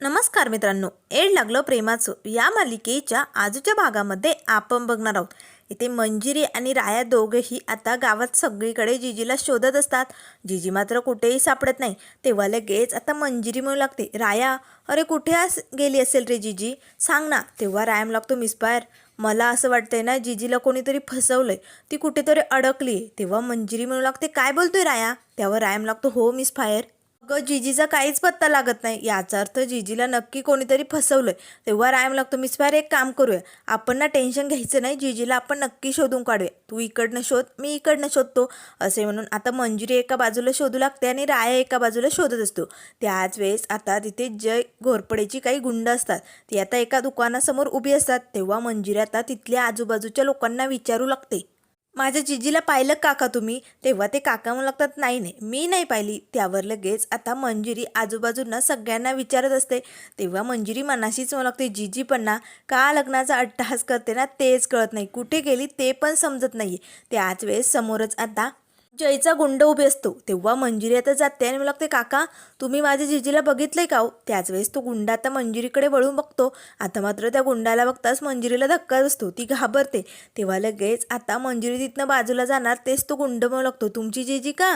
नमस्कार मित्रांनो एड लागलं प्रेमाचं. या मालिकेच्या आजच्या भागामध्ये आपण बघणार आहोत. इथे मंजिरी आणि राया दोघेही आता गावात सगळीकडे जिजीला शोधत असतात. जिजी मात्र कुठेही सापडत नाही. तेव्हा लगेच आता मंजिरी म्हणू लागते राया अरे कुठे अस गेली असेल रे जिजी? सांग ना. तेव्हा रायम लागतो मिसफायर मला असं वाटतंय ना जिजीला कोणीतरी फसवलंय. ती कुठेतरी अडकली तेव्हा मंजिरी म्हणू लागते काय बोलतोय राया? तेव्हा रायम लागतो हो मिस फायर अगं जिजीचा काहीच पत्ता लागत नाही. याचा अर्थ जिजीला नक्की कोणीतरी फसवलंय. तेव्हा रायम लागतो मिस फायर एक काम करूया. आपण ना टेन्शन घ्यायचं नाही जिजीला आपण नक्की शोधून काढूया. तू इकडनं शोध मी इकडनं शोधतो असे म्हणून आता मंजुरी एका बाजूला शोधू लागते आणि राया एका बाजूला शोधत असतो. त्याच वेळेस आता तिथे जय घोरपडेची काही गुंड असतात. ती आता एका दुकानासमोर उभी असतात. तेव्हा मंजिरी आता तिथल्या आजूबाजूच्या लोकांना विचारू लागते. माझ्या जिजीला पाहिलं काका तुम्ही? तेव्हा ते काका म्हणू लागतात नाही नाही मी नाही पाहिली. त्यावर लगेच आता मंजिरी आजूबाजूंना सगळ्यांना विचारत असते. तेव्हा मंजिरी मनाशीच म्हणू लागते जिजी पण ना का लग्नाचा अट्टहास करते ना तेच कळत नाही. कुठे गेली ते पण समजत नाही त्याच वेळेस समोरच आता जयचा गुंड उभे असतो. तेव्हा मंजिरी आता जाते आणि मला लागते काका तुम्ही माझ्या जिजीला बघितलंय का हो? त्याच वेळेस तो गुंड आता मंजिरीकडे वळून बघतो. आता मात्र त्या गुंडाला बघताच मंजिरीला धक्का असतो ती घाबरते. तेव्हा लगेच आता मंजिरी तिथनं बाजूला जाणार तेच तो गुंड म्हणू लागतो तुमची जिजी का?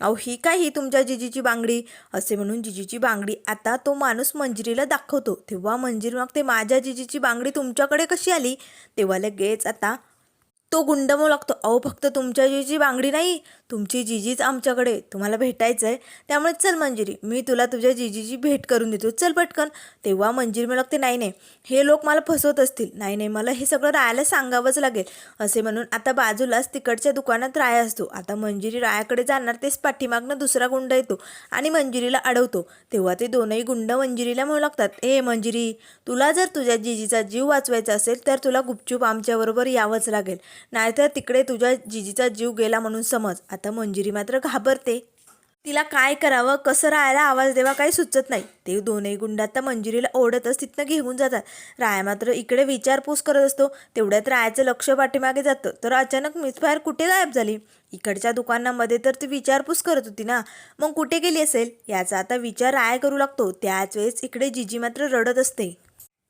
अहो ही काय ही तुमच्या जिजीची बांगडी? असे म्हणून जिजीची बांगडी आता तो माणूस मंजिरीला दाखवतो. तेव्हा मंजिरी मागते माझ्या जिजीची बांगडी तुमच्याकडे कशी आली? तेव्हा लगेच आता तो गुंड लागतो. अहो फक्त तुमच्या जिजीची बांगडी नाही तुमची जिजीच आमच्याकडे तुम्हाला भेटायचं आहे त्यामुळे चल मंजिरी मी तुला तुझ्या जिजीची भेट करून देतो. चल पटकन. तेव्हा मंजिरी मला लागते नाही नाही. हे लोक मला फसवत असतील. नाही नाही. मला हे सगळं रायाला सांगावंच लागेल. असे म्हणून आता बाजूलाच तिकडच्या दुकानात राया असतो. आता मंजिरी रायाकडे जाणार तेच पाठीमागनं दुसरा गुंड येतो आणि मंजिरीला अडवतो. तेव्हा ते दोनही गुंड मंजिरीला म्हणू लागतात ए मंजिरी तुला जर तुझ्या जिजीचा जीव वाचवायचा असेल तर तुला गुपचूप आमच्याबरोबर यावंच लागेल. नाहीतर तिकडे तुझ्या जिजीचा जीव गेला म्हणून समज. आता मंजिरी मात्र घाबरते. तिला काय करावं कसं राहायला आवाज द्यावा काही सुचत नाही. ते दोनही गुंड आता मंजिरीला ओढतच तिथनं घेऊन जातात. राया मात्र इकडे विचारपूस करत असतो. तेवढ्यात रायाचं लक्ष पाठीमागे जातं. तर अचानक मिसफायर कुठे गायब झाली? इकडच्या दुकानामध्ये तर ती विचारपूस करत होती ना. मग कुठे गेली असेल? याचा आता विचार राया करू लागतो. त्याच वेळेस इकडे जिजी मात्र रडत असते.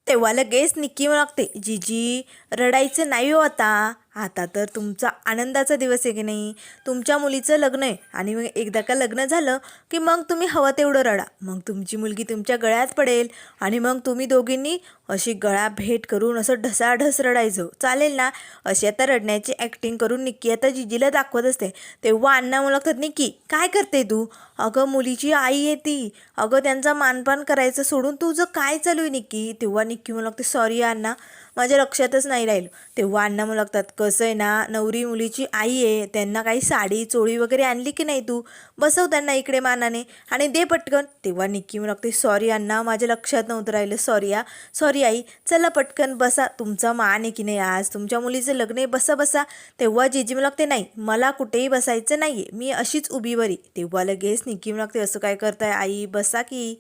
तेव्हा लगेच निक्की लागते जिजी रडायचं नाही हो आता. आता तर तुमचा आनंदाचा दिवस आहे की नाही? तुमच्या मुलीचं लग्न आहे आणि मग एकदा का लग्न झालं की मग तुम्ही हवं तेवढं रडा. मग तुमची मुलगी तुमच्या गळ्यात पडेल आणि मग तुम्ही दोघींनी अशी गळा भेट करून असं ढसाढस रडायचं. चालेल ना? अशी आता रडण्याची ॲक्टिंग करून निक्की आता जिजीला दाखवत असते. तेव्हा अण्णा मला लागतात निक्की काय करते तू? अगं मुलीची आई आहे ती. अगं त्यांचा मानपान करायचं सोडून तुझं काय चालू आहे निक्की? तेव्हा निक्की मला लागते सॉरी अण्णा. माझ्या लक्षातच नाही राहिलं. तेव्हा अण्णा मग लागतात कसं आहे ना नवरी मुलीची आई आहे त्यांना काही साडी चोळी वगैरे आणली की नाही तू? बसव त्यांना इकडे मानाने आणि दे पटकन. तेव्हा निक्की मग लागते सॉरी अण्णा माझ्या लक्षात नव्हतं राहिलं. सॉरी आ सॉरी आई चला पटकन बसा. तुमचा मान आहे की नाही आज? तुमच्या मुलीचं लग्न आहे बसा बसा. तेव्हा जीजी म्हणू लागते नाही मला कुठेही बसायचं नाही आहे मी अशीच उभी बरी. तेव्हा लगेच निक्की मग लागते असं काय करताय आई? बसा की.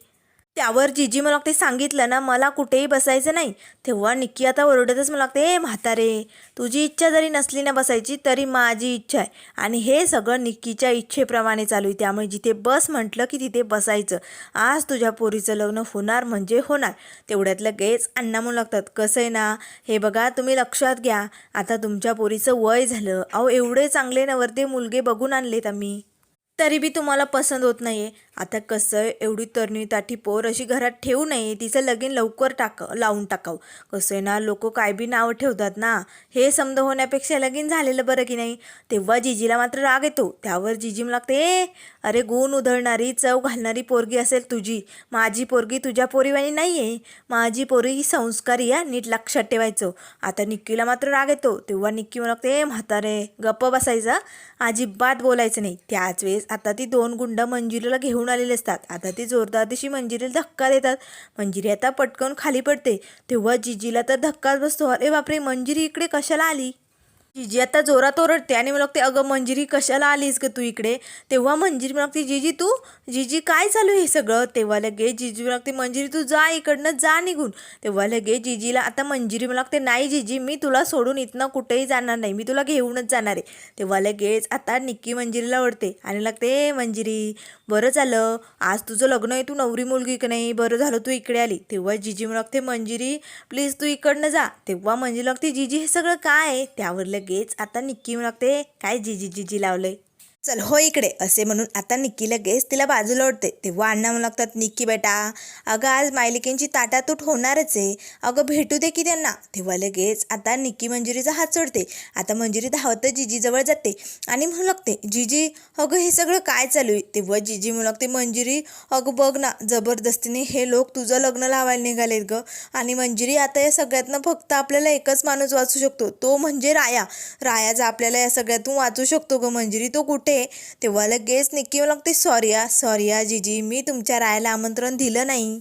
त्यावर जीजी मला लागते सांगितलं ना मला कुठेही बसायचं नाही. तेव्हा निक्की आता ओरडतच मला लागते ए म्हातारे तुझी इच्छा जरी नसली ना बसायची तरी माझी इच्छा आहे. आणि हे सगळं निक्कीच्या इच्छेप्रमाणे चालू आहे. त्यामुळे जिथे बस म्हटलं की तिथे बसायचं. आज तुझ्या पोरीचं लग्न होणार म्हणजे होणार. तेवढ्यात लगेच अण्णा म्हणू लागतात. कसं आहे ना हे बघा तुम्ही लक्षात घ्या. आता तुमच्या पोरीचं वय झालं. अहो एवढे चांगले नवरते मुलगे बघून आणलेत आम्ही. तरी बी तुम्हाला पसंत होत नाही आहे आता कसं आहे एवढी तरणी ताठी पोर अशी घरात ठेवू नये तिचं लगीन लवकर टाक लावून टाकावं. कसं आहे ना लोक काय बी नावं ठेवतात ना हे समज होण्यापेक्षा लगीन झालेलं बरं की नाही? तेव्हा जिजीला मात्र राग येतो. त्यावर जिजी लागते ए अरे गुण उधळणारी चव घालणारी पोरगी असेल तुझी. माझी पोरगी तुझ्या पोरीवाणी नाही आहे माझी पोरी ही संस्कारी या नीट लक्षात ठेवायचं. आता निक्कीला मात्र राग येतो. तेव्हा निक्की म्हणते ए म्हातारे गप्प बसायचा अजिबात बोलायचं नाही. त्याच वेळेस आता ती दोन गुंड मंजुरीला घेऊन आलेले असतात. आता ती जोरदार दिशी मंजिरीला धक्का देतात. मंजिरी आता पटकन खाली पडते. तेव्हा जिजीला तर धक्काच बसतो. अरे बापरे मंजिरी इकडे कशाला आली? जिजी आता जोरात ओरडते आणि मला लागते अगं मंजिरी कशाला आलीस ग तू इकडे? तेव्हा मंजिरी मला लागते जिजी तू जिजी काय चालू आहे हे सगळं? तेव्हा लगे जिजी मला लागते मंजिरी तू जा इकडनं जा निघून. तेव्हा लगे जिजीला आता मंजिरी मला लागते नाही जिजी मी तुला सोडून इथनं कुठेही जाणार नाही मी तुला घेऊनच जाणार आहे. तेव्हा लगेच आता निक्की मंजिरीला ओढते आणि लागते मंजिरी बरं झालं आज तुझं लग्न आहे तू नवरी मुलगी की नाही? बरं झालं तू इकडे आली. तेव्हा जिजी मला लागते मंजिरी प्लीज तू इकडनं जा. तेव्हा मंजिरी लागते जिजी हे सगळं काय आहे? त्यावर लगेच आता निक्की मला लागते काय जिजी जिजी लावलंय? चल हो इकडे असे म्हणून आता निक्की लगेच तिला बाजूला ओढते. तेव्हा अण्णा म्हणू लागतात निक्की बेटा अगं आज मायलिकेंची ताटातूट होणारच आहे. अगं भेटू दे की त्यांना. तेव्हा लगेच आता निक्की मंजुरीचा हात सोडते. आता मंजुरी धावत जिजीजवळ जाते आणि म्हणू लागते जिजी अगं हे सगळं काय चालू आहे? तेव्हा जिजी म्हणू लागते मंजिरी अगं बघ ना जबरदस्तीने हे लोक तुझं लग्न लावायला निघालेत गं. आणि मंजुरी आता या सगळ्यातनं फक्त आपल्याला एकच माणूस वाचू शकतो. तो म्हणजे राया. रायाचा आपल्याला या सगळ्यातून वाचू शकतो गं मंजुरी तो कुठे? तेव्हा लगेच निक्की लागते सॉरिया सॉरिया जीजी मी तुमच्या रायाला आमंत्रण दिलं नाही.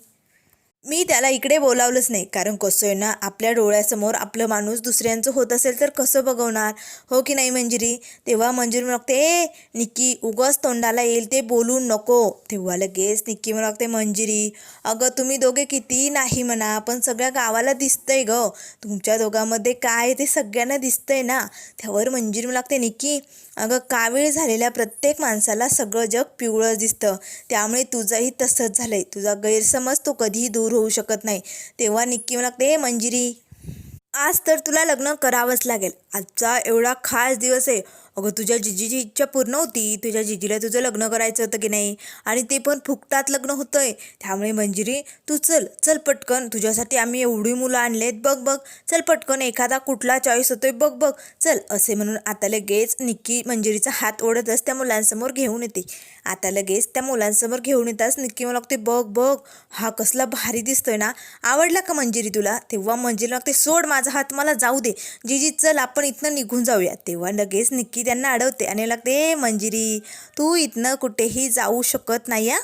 मी त्याला इकडे बोलावलंच नाही कारण कसं आहे ना आपल्या डोळ्यासमोर आपलं माणूस दुसऱ्यांचं होत असेल तर कसं बघवणार? हो की नाही मंजिरी? तेव्हा मंजिरी म्हणते लागते ए निक्की उगाच तोंडाला येईल ते बोलू नको. तेव्हा लगेच निक्की म्हणते लागते मंजिरी अगं तुम्ही दोघे किती नाही म्हणा पण सगळ्या गावाला दिसतंय ग. तुमच्या दोघांमध्ये काय आहे ते सगळ्यांना दिसतंय ना. त्यावर मंजिरी लागते निक्की अगं कावीळ झालेल्या प्रत्येक माणसाला सगळं जग पिवळं दिसतं. त्यामुळे तुझंही तसंच झालं आहे तुझा गैरसमज तो कधीही दूर होऊ शकत नाही. तेव्हा निक्की मला लागते मंजिरी आज तर तुला लग्न करावंच लागेल. आजचा एवढा खास दिवस आहे. अगं तुझ्या जिजीची इच्छा पूर्ण होती. तुझ्या जिजीला तुझं लग्न करायचं होतं की नाही? आणि ते पण फुकटात लग्न होतंय. त्यामुळे मंजिरी तू चल चल पटकन. तुझ्यासाठी आम्ही एवढी मुलं आणलेत बघ बघ. चल पटकन एखादा कुठला चॉईस होतोय बघ बघ. चल असे म्हणून आता लगेच निक्की मंजिरीचा हात ओढतच त्या मुलांसमोर घेऊन येते. आता लगेच त्या मुलांसमोर घेऊन येताच निक्की मला लागते बघ बघ. हा कसला भारी दिसतोय ना. आवडला का मंजिरी तुला? तेव्हा मंजिरी लागते सोड माझा हात मला जाऊ दे. जिजी चल आपण इथनं निघून जाऊया. तेव्हा लगेच निक्की त्यांना अडवते. आणि लागते "ए, मंजिरी तू इथनं कुठेही जाऊ शकत नाही या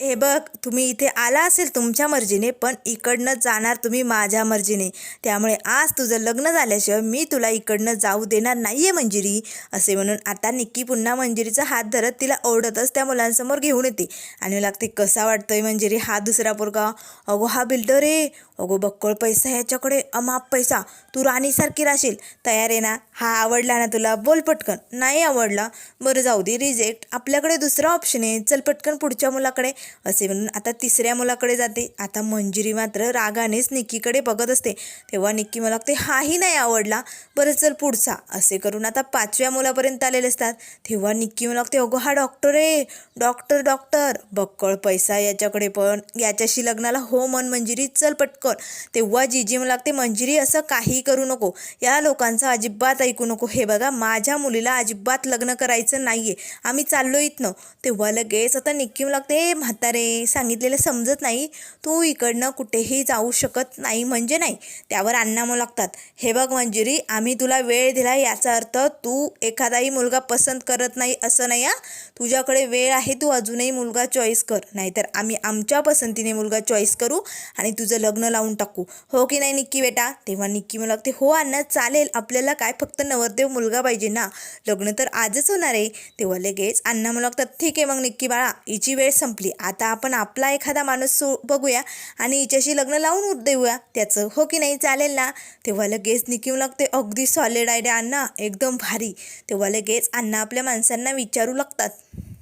हे बघ तुम्ही इथे आला असेल तुमच्या मर्जीने पण इकडनं जाणार तुम्ही माझ्या मर्जीने. त्यामुळे आज तुझं लग्न झाल्याशिवाय मी तुला इकडनं जाऊ देणार नाही आहे मंजिरी असे म्हणून आता निक्की पुन्हा मंजिरीचा हात धरत तिला ओढतच त्या मुलांसमोर घेऊन येते. आणि लागते कसा वाटतोय मंजिरी हा दुसरा पोरगा? अगो हा बिल्डर आहे अगो बक्कळ पैसा ह्याच्याकडे अमाप पैसा. तू राणीसारखी राहशील. तयार आहे ना? हा आवडला ना तुला? बोल पटकन. नाही आवडला? बरं जाऊ दे. रिजेक्ट आपल्याकडे दुसरा ऑप्शन आहे. चल पटकन पुढच्या मुलाकडे. असे म्हणून आता तिसऱ्या मुलाकडे जाते. आता मंजिरी मात्र रागानेच निक्कीकडे बघत असते. तेव्हा निक्की मला लागते हाही नाही आवडला. बरं चल पुढचा. असे करून आता पाचव्या मुलापर्यंत आलेले असतात. तेव्हा निक्की मला लागते अगो हा डॉक्टर आहे. डॉक्टर डॉक्टर बक्कळ पैसा याच्याकडे पण. याच्याशी लग्नाला हो मन मंजिरी. चल पटकन. तेव्हा जिजी लागते मंजिरी असं काही करू नको. या लोकांचं अजिबात ऐकू नको. हे बघा माझ्या मुलीला अजिबात लग्न करायचं नाहीये. आम्ही चाललो इथनं. तेव्हा लगेच आता निक्की लागते हे म्हातारे सांगितलेलं समजत नाही. तू इकडनं कुठेही जाऊ शकत नाही म्हणजे नाही. त्यावर अण्णामो लागतात. हे बघ मंजिरी आम्ही तुला वेळ दिला याचा अर्थ तू एखादाही मुलगा पसंत करत नाही असं नाही हा. तुझ्याकडे वेळ आहे तू अजूनही मुलगा चॉईस कर. नाहीतर आम्ही आमच्या पसंतीने मुलगा चॉईस करू आणि तुझं लग्न लावून लावून टाकू. हो की नाही निक्की बेटा? तेव्हा निक्की मला लागते हो अण्णा चालेल. आपल्याला काय फक्त नवरदेव मुलगा पाहिजे ना? लग्न तर आजच होणार आहे. तेव्हा लगेच अण्णा म्हणू लागतात ठीक आहे मग निक्की बाळा हिची वेळ संपली. आता आपण आपला एखादा माणूस सो बघूया आणि हिच्याशी लग्न लावून देऊया. त्याचं हो की नाही चालेल ना? तेव्हा लगेच निक्की मला लागते अगदी सॉलिड आयडिया अण्णा एकदम भारी. तेव्हा लगेच अण्णा आपल्या माणसांना विचारू लागतात.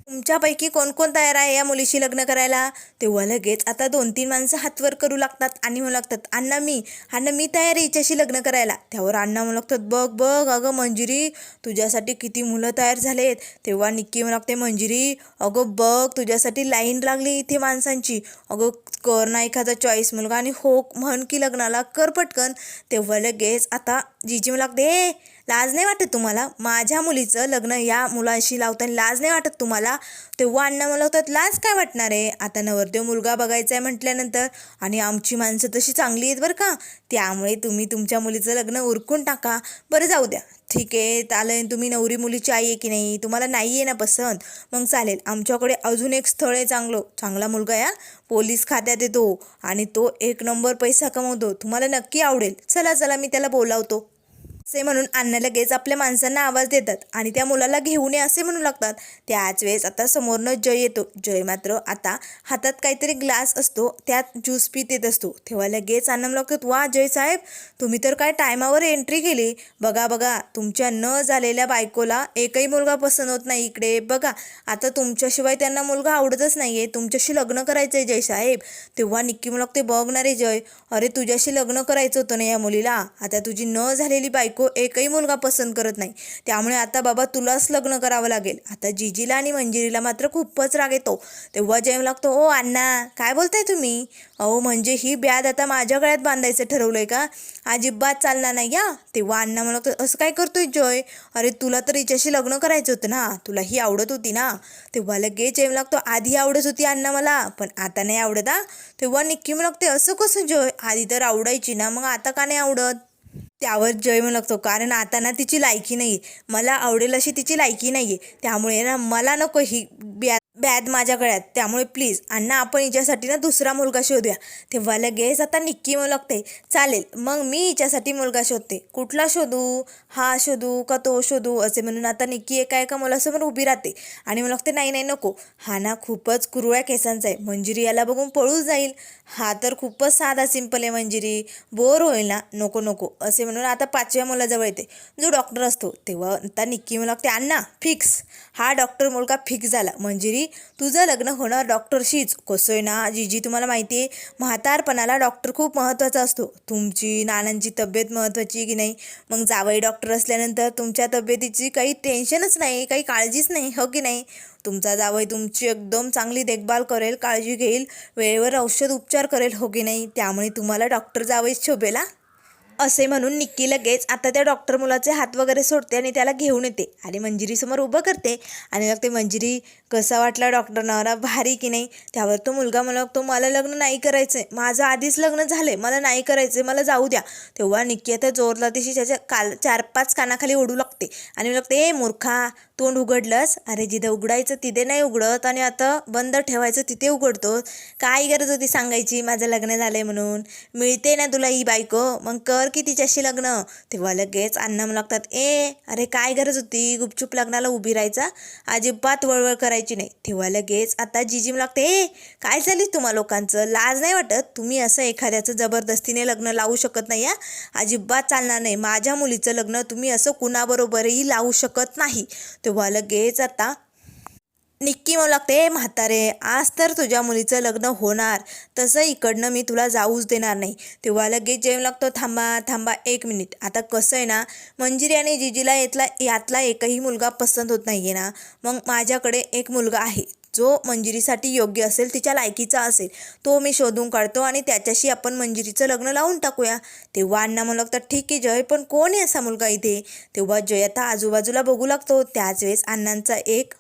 तुमच्यापैकी कोण कोण तयार आहे या मुलीशी लग्न करायला? तेव्हा लगेच आता दोन तीन माणसं हातवर करू लागतात आणि म्हणू लागतात अण्णा मी अण्णा मी तयार आहे हिच्याशी लग्न करायला. त्यावर अण्णा म्हणू लागतात बघ बघ अगं मंजिरी तुझ्यासाठी किती मुलं तयार झालेत. तेव्हा निक्की म्हणू लागते मंजिरी अगं बघ तुझ्यासाठी लाईन लागली इथे माणसांची. अगं कर ना एखादा चॉईस मुलगा आणि हो म्हण की लग्नाला कर पटकन. तेव्हा लगेच आता जिजी मला लागते लाज नाही वाटत तुम्हाला? माझ्या मुलीचं लग्न या मुलाशी लावताना लाज नाही वाटत तुम्हाला? तेव्हा अण्णा मला होतात लाज काय वाटणार आहे? आता नवरदेव मुलगा बघायचा आहे म्हटल्यानंतर आणि आमची माणसं तशी चांगली आहेत बरं का? त्यामुळे तुम्ही तुमच्या मुलीचं लग्न उरकून टाका. बरं जाऊ द्या. ठीक आहे चालेल. तुम्ही नवरी मुलीची आई आहे की नाही? तुम्हाला नाही आहे ना पसंत? मग चालेल. आमच्याकडे अजून एक स्थळ आहे चांगलं. चांगला मुलगा या. पोलीस खात्यात येतो आणि तो एक नंबर पैसा कमवतो. तुम्हाला नक्की आवडेल. चला चला मी त्याला बोलावतो. असे म्हणून अण्णा लगेच आपल्या माणसांना आवाज देतात आणि त्या मुलाला घेऊन ये असे म्हणू लागतात. त्याच वेळेस आता समोरनं जय येतो. जय मात्र आता हातात काहीतरी ग्लास असतो त्यात ज्यूस पीत येत असतो. तेव्हा लगेच अण्णा लागतात वा जय साहेब तुम्ही तर काय टायमावर एंट्री केली. बघा बघा तुमच्या न झालेल्या बायकोला एकही मुलगा पसंत होत नाही इकडे. बघा आता तुमच्याशिवाय त्यांना मुलगा आवडतच नाही आहे तुमच्याशी लग्न करायचं आहे जय साहेब. तेव्हा निक्की मला ते बघणारे जय. अरे तुझ्याशी लग्न करायचं होतं ना या मुलीला? आता तुझी न झालेली बायको एकही मुलगा पसंत करत नाही. त्यामुळे आता बाबा तुलाच लग्न करावं लागेल. आता जिजीला आणि मंजिरीला मात्र खूपच राग येतो. तेव्हा जेम लागतो ओ अण्णा काय बोलताय तुम्ही? अहो म्हणजे ही ब्याद आता माझ्या गळ्यात बांधायचं ठरवलंय का? अजिबात चालणार नाही या. तेव्हा अण्णा मला असं काय करतोय जॉय? अरे तुला तर हिच्याशी लग्न करायचं होतं ना. तुला ही आवडत होती ना. तेव्हा लगेच जय लागतो आधी आवडत होती अण्णा मला पण आता नाही आवडत हा. तेव्हा निक्की म्हणते असं कसं जॉय? आधी तर आवडायची ना मग आता का नाही आवडत? त्यावर जय म्हणू लागतो. कारण आता ना तिची लायकी नाही मला आवडेल अशी तिची लायकी नाही आहे त्यामुळे ना मला नको ही ब्या बॅद माझ्या गळ्यात. त्यामुळे प्लीज अण्णा आपण हिच्यासाठी ना दुसरा मुलगा शोधूया. तेव्हा लगेच आता निक्की म्हणू लागते चालेल मग मी हिच्यासाठी मुलगा शोधते. कुठला शोधू? हा शोधू का तो शोधू? असे म्हणून आता निक्की एका एका मुलासमोर उभी राहते आणि मला लागते नाही नाही नको. हा ना खूपच कुरुळ्या केसांचा आहे. मंजिरी याला बघून पळून जाईल. हा तर खूपच साधा सिंपल आहे मंजिरी. बोर होईल ना? नको नको. असे म्हणून आता पाचव्या मुलाजवळ येते. जो डॉक्टर असतो तेव्हा आता निक्की मला लागते अण्णा फिक्स. हा डॉक्टर मुलगा फिक्स झाला. मंजिरी तुझं लग्न होणार डॉक्टरशीच. कसोय आहे ना जीजी तुम्हाला माहिती आहे म्हातारपणाला डॉक्टर खूप महत्त्वाचा असतो. तुमची नानांची तब्येत महत्त्वाची की नाही? मग जावई डॉक्टर असल्यानंतर तुमच्या तब्येतीची काही टेन्शनच नाही काही काळजीच नाही हो की नाही? तुमचा जावई तुमची एकदम चांगली देखभाल करेल काळजी घेईल वेळेवर औषध उपचार करेल हो की नाही? त्यामुळे तुम्हाला डॉक्टर जावईच शोभेला असे म्हणून निक्की लगेच आता त्या डॉक्टर मुलाचे हात वगैरे सोडते आणि त्याला घेऊन येते. आणि मंजिरीसमोर उभं करते. आणि मग ते मंजिरी कसा वाटला डॉक्टर नवरा? भारी की नाही? त्यावर तो मुलगा मला तो मला लग्न नाही करायचं आहे माझं आधीच लग्न झाले मला नाही करायचं मला जाऊ द्या. तेव्हा निक्की आता जोरला तिशी त्याच्या काल चार पाच कानाखाली ओढू लागते. आणि लागते ए मूर्खा तोंड उघडलंस? अरे जिथं उघडायचं तिथे नाही उघडत. आणि आता बंद ठेवायचं तिथे उघडतो. काय गरज होती सांगायची? माझं लग्न झालंय म्हणून. मिळते ना तुला ही बायको? मग कर की तिच्याशी लग्न? तेव्हा लगेच अण्णा लागतात ए अरे काय गरज होती? गुपचूप लग्नाला उभी राहायचा? अजिबात वळवळ करायची नाही. तेव्हा लगेच आता जिजी लागते ए काय झालीस तुम्हा लोकांचं? लाज नाही वाटत? तुम्ही असं एखाद्याचं जबरदस्तीने लग्न लावू शकत नाही या अजिबात चालणार नाही. माझ्या मुलीचं लग्न तुम्ही असं कुणाबरोबरही लावू शकत नाही. तेव्हा लगेच आता निक्की म्हणू लागते "ए म्हातारे आज तर तुझ्या मुलीचं लग्न होणार. तसं इकडनं मी तुला जाऊच देणार नाही. तेव्हा लगेच जेवण लागतो थांबा थांबा एक मिनिट. आता कसं आहे ना मंजिरी आणि जिजीला यातला यातला एकही मुलगा पसंत होत नाही आहे ना. मग माझ्याकडे एक मुलगा आहे. जो मंजिरीसाठी योग्य असेल तिच्या लायकीचा असेल तो मी शोधून काढतो आणि त्याच्याशी आपण मंजिरीचं लग्न लावून टाकूया. तेव्हा अण्णा म्हणू लागतात ठीक आहे जय पण कोण आहे असा मुलगा इथे? तेव्हा जय आता आजूबाजूला बघू लागतो. त्याच वेळेस अण्णांचा एक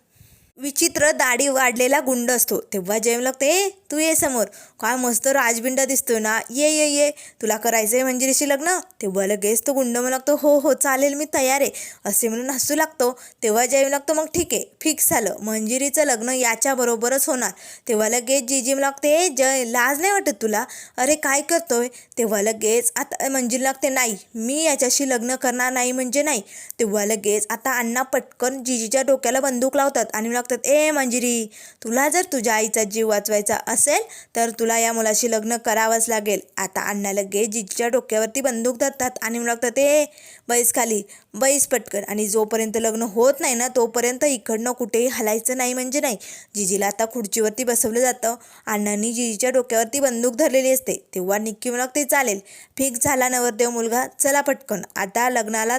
विचित्र दाढी वाढलेला गुंड असतो. तेव्हा जेम लागते ए तू ये समोर. काय मस्त राजबिंडा दिसतोय ना. ये ये ये. तुला करायचं आहे मंजिरीशी लग्न? तेव्हा लगेच तो गुंड म्हणू लागतो हो हो चालेल मी तयार आहे. असे म्हणून हसू लागतो. तेव्हा जेम लागतो मग ठीक आहे फिक्स झालं. मंजिरीचं लग्न याच्याबरोबरच होणार. तेव्हा लगेच जिजीम लागते ए जय लाज नाही वाटत तुला? अरे काय करतोय? तेव्हा लगेच आता मंजिरी लागते नाही मी याच्याशी लग्न करणार नाही म्हणजे नाही. तेव्हा लगेच आता अण्णा पटकन जिजीच्या डोक्याला बंदूक लावतात आणि लागतात. ए मंजिरी तुला जर तुझ्या आईचा जीव वाचवायचा असेल तर तुला या मुलाशी लग्न करावंच लागेल. आता अण्णा लगेच जिजीच्या डोक्यावरती बंदूक धरतात आणि लागतात ए बैस खाली बैस पटकन. आणि जोपर्यंत लग्न होत नाही ना तोपर्यंत इकडनं कुठेही हलायचं नाही म्हणजे नाही. जिजीला आता खुर्चीवरती बसवलं जातं. अण्णांनी जिजीच्या डोक्यावरती बंदूक धरलेली असते. तेव्हा निक्की म्हणू ते चालेल फिक्स झाला नवरदेव मुलगा चला पटकन. आता लग्नाला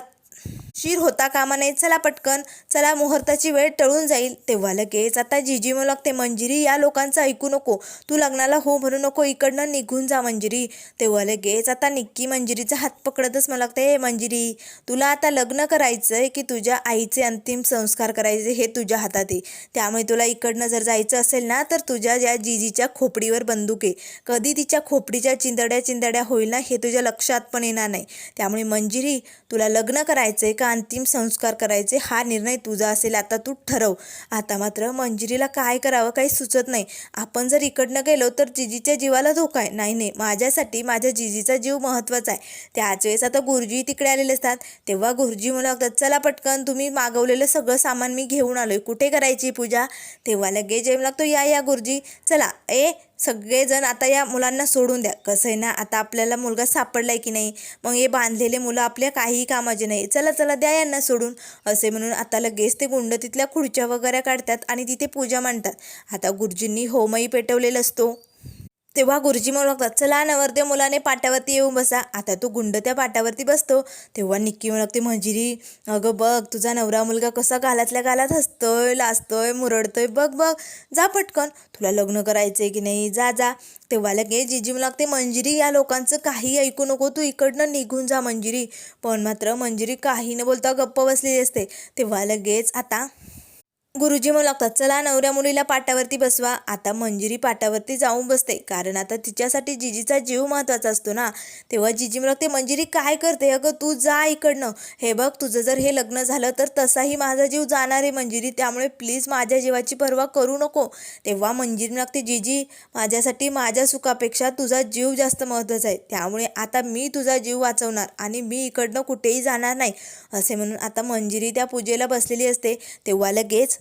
शिर होता कामा नाही चला पटकन. चला मुहूर्ताची वेळ टळून जाईल. तेव्हा लगेच. आता जिजी म्हणू लागते मंजिरी या लोकांचं ऐकू नको. तू लग्नाला हो म्हणू नको. इकडनं निघून जा मंजिरी. तेव्हा लगेच आता निक्की मंजिरीचा हात पकडतच मला लागते मंजिरी तुला आता लग्न करायचं आहे की तुझ्या आईचे अंतिम संस्कार करायचे हे तुझ्या हातात आहे. त्यामुळे तुला इकडनं जर जायचं असेल ना तर तुझ्या ज्या जिजीच्या खोपडीवर बंदूक आहे. कधी तिच्या खोपडीच्या चिंदड्या चिंदड्या होईल ना हे तुझ्या लक्षात पण येणार नाही. त्यामुळे मंजिरी तुला लग्न करायचं आहे का अंतिम संस्कार करायचे हा निर्णय तुझा असेल आता तू ठरव. आता मात्र मंजिरीला काय करावं काही सुचत नाही. आपण जर इकडनं गेलो तर जिजीच्या जीवाला धोका आहे. नाही नाही माझ्यासाठी माझ्या जिजीचा जीव महत्त्वाचा आहे. त्याच वेळेस आता गुरुजी तिकडे आलेले असतात. तेव्हा गुरुजी म्हणू लागतात चला पटकन तुम्ही मागवलेलं सगळं सामान मी घेऊन आलोय. कुठे करायची पूजा? तेव्हा लगेच जेम लागतो या या गुरुजी. चला ए सगळेजण आता या मुलांना सोडून द्या. कसं आहे ना आता आपल्याला मुलगा सापडलाय की नाही मग हे बांधलेले मुलं आपल्या काहीही कामाचे नाही. चला चला द्या यांना सोडून. असे म्हणून आता लगेच ते गुंड तिथल्या खुर्च्या वगैरे काढतात आणि तिथे पूजा मांडतात. आता गुरुजींनी होमही पेटवलेला असतो. तेव्हा गुरुजी म्हणू लागतात चला नवरदेव मुलाने पाट्यावरती येऊन बसा. आता तो गुंड त्या पाट्यावरती बसतो. तेव्हा निक्की म्हणू लागते मंजिरी अगं बघ तुझा नवरा मुलगा कसा गालातल्या गालात हसतोय लाजतोय मुरडतोय. बघ बघ जा पटकन. तुला लग्न करायचंय की नाही? जा जा. तेव्हा लगेच जिजी म्हणू लागते मंजिरी या लोकांचं काही ऐकू नको. तू इकडनं निघून जा मंजिरी. पण मात्र मंजिरी काही न बोलता गप्प बसलेली असते. तेव्हा लगेच आता गुरुजी म्हणू लागतात चला नवऱ्या मुलीला पाटावरती बसवा आता मंजिरी पाटावरती जाऊन बसते कारण आता तिच्यासाठी जिजीचा जीव महत्त्वाचा असतो ना. तेव्हा जिजी म्हणू लागते मंजिरी काय करते? अगं तू जा इकडनं. हे बघ तुझं जर हे लग्न झालं तर तसाही माझा जीव जाणार आहे मंजिरी. त्यामुळे प्लीज माझ्या जीवाची पर्वा करू नको. तेव्हा मंजिरी मग लागते जिजी माझ्यासाठी माझ्या सुखापेक्षा तुझा जीव जास्त महत्त्वाचा आहे. त्यामुळे आता मी तुझा जीव वाचवणार आणि मी इकडनं कुठेही जाणार नाही. असे म्हणून आता मंजिरी त्या पूजेला बसलेली असते. तेव्हा लगेच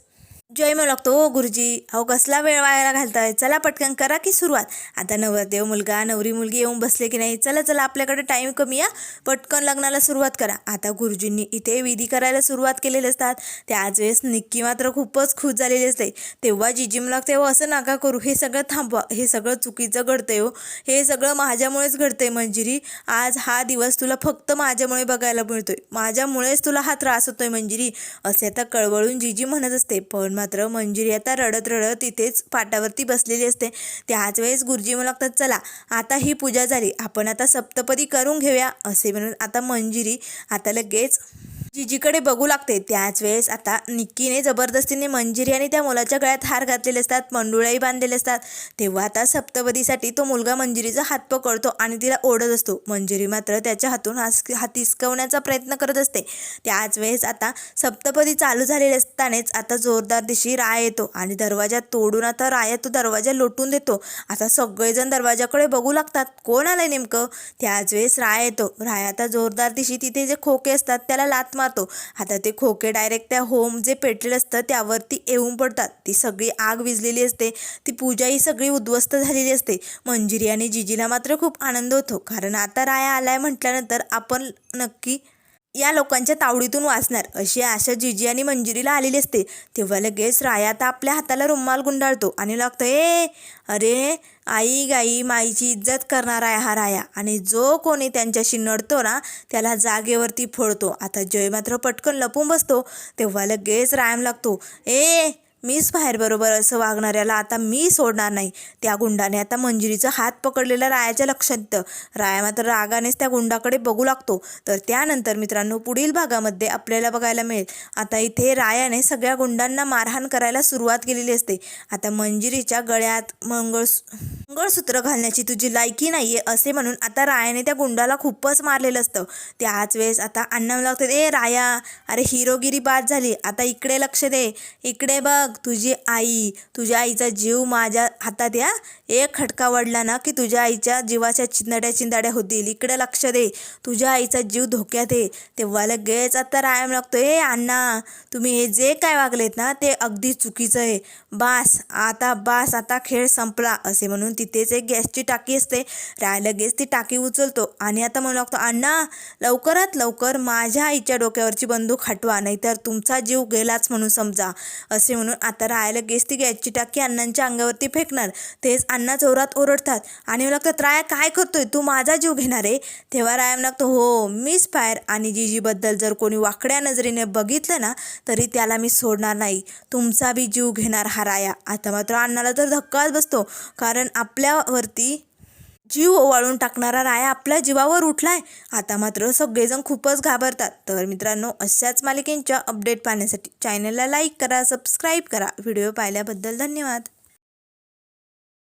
जय म्हणू लागतो ओ गुरुजी. अहो कसला वेळ वायाला घालताय? चला पटकन करा की सुरुवात. आता नवरदेव मुलगा नवरी मुलगी येऊन बसले की नाही? चला चला आपल्याकडे टाईम कमी या पटकन लग्नाला सुरुवात करा. आता गुरुजींनी इथे विधी करायला सुरुवात केलेली असतात. त्याच वेळेस निक्की मात्र खूपच खुश झालेली असते. तेव्हा जिजी मला तेव्हा असं नका करू. हे सगळं थांबवा. हे सगळं चुकीचं घडतंय हो हे सगळं माझ्यामुळेच घडतंय मंजिरी. आज हा दिवस तुला फक्त माझ्यामुळे बघायला मिळतोय. माझ्यामुळेच तुला हा त्रास होतोय मंजिरी. असे आता कळवळून जिजी म्हणत असते पण मात्र मंजिरी आता रडत रडत तिथेच पाटावरती बसलेली असते. त्याच वेळेस गुरुजी म्हणू लागतात चला आता ही पूजा झाली. आपण आता सप्तपदी करून घेऊया असे म्हणून आता मंजिरी आता लगेच जिजीकडे बघू लागते. त्याच वेळेस आता निक्कीने जबरदस्तीने मंजिरी आणि त्या मुलाच्या गळ्यात हार घातलेले असतात मंडुळाही बांधलेले असतात. तेव्हा आता सप्तपदीसाठी तो मुलगा मंजिरीचा हात पकडतो आणि तिला ओढत असतो. मंजिरी मात्र त्याच्या हातून हास हात हिसकवण्याचा प्रयत्न करत असते. त्याच वेळेस आता सप्तपदी चालू झालेले असतानाच आता जोरदार दिशी राय येतो आणि दरवाजा तोडून आता राया तो दरवाजा लोटून देतो. आता सगळेजण दरवाजाकडे बघू लागतात. कोण आलंय नेमकं? त्याच वेळेस राय येतो. राय आता जोरदार दिशी तिथे जे खोके असतात त्याला लात मारतो. आता ते खोके डायरेक्ट त्या होम जे पेटलेलं असतं त्यावरती येऊन पडतात. ती सगळी आग विजलेली असते. ती पूजा ही सगळी उद्ध्वस्त झालेली असते. मंजिरी आणि जिजीला मात्र खूप आनंद होतो. कारण आता राया आलाय म्हटल्यानंतर आपण नक्की या लोकांच्या तावडीतून वाचणार. अशी आशा जिजी आणि मंजिरीला आलेली असते. तेव्हा लगेच राया आता आपल्या हाताला रुमाल गुंडाळतो आणि लागतो ए अरे आई गाई माईची इज्जत करणारा आहे हा राया. आणि जो कोणी त्यांच्याशी नडतो ना त्याला जागेवरती फोडतो. आता जय मात्र पटकन लपून बसतो. तेव्हा लगेच रायम लागतो ए मीच बाहेरबरोबर असं वागणाऱ्याला आता मी सोडणार नाही. त्या गुंडाने आता मंजिरीचा हात पकडलेला रायाच्या लक्षात येतं. राया मात्र रागानेच त्या गुंडाकडे बघू लागतो. तर त्यानंतर मित्रांनो पुढील भागामध्ये आपल्याला बघायला मिळेल. आता इथे रायाने सगळ्या गुंडांना मारहाण करायला सुरुवात केलेली असते. आता मंजिरीच्या गळ्यात मंगळ मंगळसूत्र घालण्याची तुझी लायकी नाही आहे असे म्हणून आता रायाने त्या गुंडाला खूपच मारलेलं असतं. त्याच वेळेस आता अण्णा लागतात ए राया अरे हिरोगिरी बाद झाली. आता इकडे लक्ष दे. इकडे बघ. तुझी आई तुझ्या आईचा जीव माझ्या हातात या. एक खटका वडला ना की तुझ्या आईच्या जीवाच्या चिंदाड्या चिंदाड्या होतील. इकडे लक्ष दे. तुझ्या आईचा जीव धोक्यात आहे. तेव्हा लगेच आता रायम लागतो ए अण्णा तुम्ही हे जे काय वागलेत ना ते अगदी चुकीचं आहे. बास आता बास आता खेळ संपला असे म्हणून तिथेच एक गॅसची टाकी असते. राय लगेच ती टाकी उचलतो आणि आता म्हणू लागतो अण्णा लवकरात लवकर माझ्या आईच्या डोक्यावरची बंदूक हटवा नाहीतर तुमचा जीव गेलाच म्हणून समजा असे म्हणून आता राहायला गेस ती गॅसची टाकी अण्णांच्या अंगावरती फेकणार. तेच अण्णा जोरात ओरडतात. आणि मला लागतात राया काय करतोय? तू माझा जीव घेणार आहे? तेव्हा रायम लागतो हो मिस फायर आणि जीजीबद्दल जर कोणी वाकड्या नजरेने बघितलं ना तरी त्याला मी सोडणार नाही. तुमचा बी जीव घेणार हा राया. आता मात्र अण्णाला तर धक्काच बसतो. कारण आपल्यावरती जीव ओवाळून टाकणारा राया आपल्या जीवावर उठलाय. आता मात्र सगळेजण खूपच घाबरतात. तर मित्रांनो अशाच मालिकेंच्या अपडेट पाहण्यासाठी चॅनलला लाईक करा सबस्क्राईब करा. व्हिडिओ पाहिल्याबद्दल धन्यवाद.